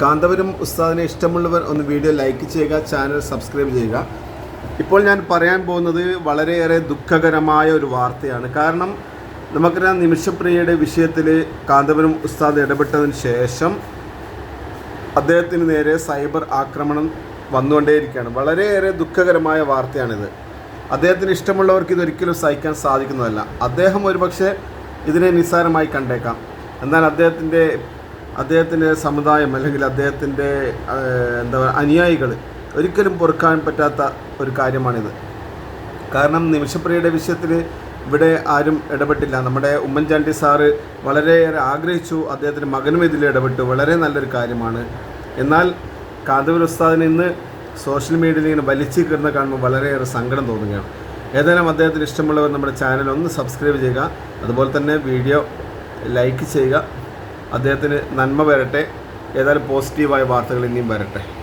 കാന്തപുരം ഉസ്താദിനെ ഇഷ്ടമുള്ളവർ ഒന്ന് വീഡിയോ ലൈക്ക് ചെയ്യുക ചാനൽ സബ്സ്ക്രൈബ് ചെയ്യുക. ഇപ്പോൾ ഞാൻ പറയാൻ പോകുന്നത് വളരെയേറെ ദുഃഖകരമായ ഒരു വാർത്തയാണ്. കാരണം നമുക്കറിയാം നിമിഷപ്രിയയുടെ വിഷയത്തിൽ കാന്തപുരം ഉസ്താദ് ഇടപെട്ടതിന് ശേഷം അദ്ദേഹത്തിന് നേരെ സൈബർ ആക്രമണം വന്നുകൊണ്ടേയിരിക്കുകയാണ്. വളരെയേറെ ദുഃഖകരമായ വാർത്തയാണിത്. അദ്ദേഹത്തിന് ഇഷ്ടമുള്ളവർക്ക് ഇതൊരിക്കലും സഹിക്കാൻ സാധിക്കുന്നതല്ല. അദ്ദേഹം ഒരുപക്ഷെ ഇതിനെ നിസ്സാരമായി കണ്ടേക്കാം. എന്നാൽ അദ്ദേഹത്തിന്റെ അദ്ദേഹത്തിന്റെ സമുദായം അല്ലെങ്കിൽ അദ്ദേഹത്തിന്റെ എന്താ പറയുക അനുയായികൾ ഒരിക്കലും പൊറുക്കാൻ പറ്റാത്ത ഒരു കാര്യമാണിത്. കാരണം നിമിഷപ്രിയയുടെ വിഷയത്തിൽ ഇവിടെ ആരും ഇടപെട്ടില്ല. നമ്മുടെ ഉമ്മൻചാണ്ടി സാറ് വളരെയേറെ ആഗ്രഹിച്ചു അദ്ദേഹത്തിന്റെ മകനും ഇതിൽ ഇടപെട്ടു. വളരെ നല്ലൊരു കാര്യമാണ്. എന്നാൽ കാന്തപുര ഉസ്താദിന് ഇന്ന് സോഷ്യൽ മീഡിയയിൽ ഇങ്ങനെ വലിച്ചു കയറുന്ന കാണുമ്പോൾ വളരെയേറെ സങ്കടം തോന്നുകയാണ്. ഏതായാലും അദ്ദേഹത്തിന് ഇഷ്ടമുള്ളവർ നമ്മുടെ ചാനൽ ഒന്ന് സബ്സ്ക്രൈബ് ചെയ്യുക. അതുപോലെ തന്നെ വീഡിയോ ലൈക്ക് ചെയ്യുക. അദ്ദേഹത്തിന് നന്മ വരട്ടെ. ഏതായാലും പോസിറ്റീവായ വാർത്തകൾ ഇനിയും വരട്ടെ.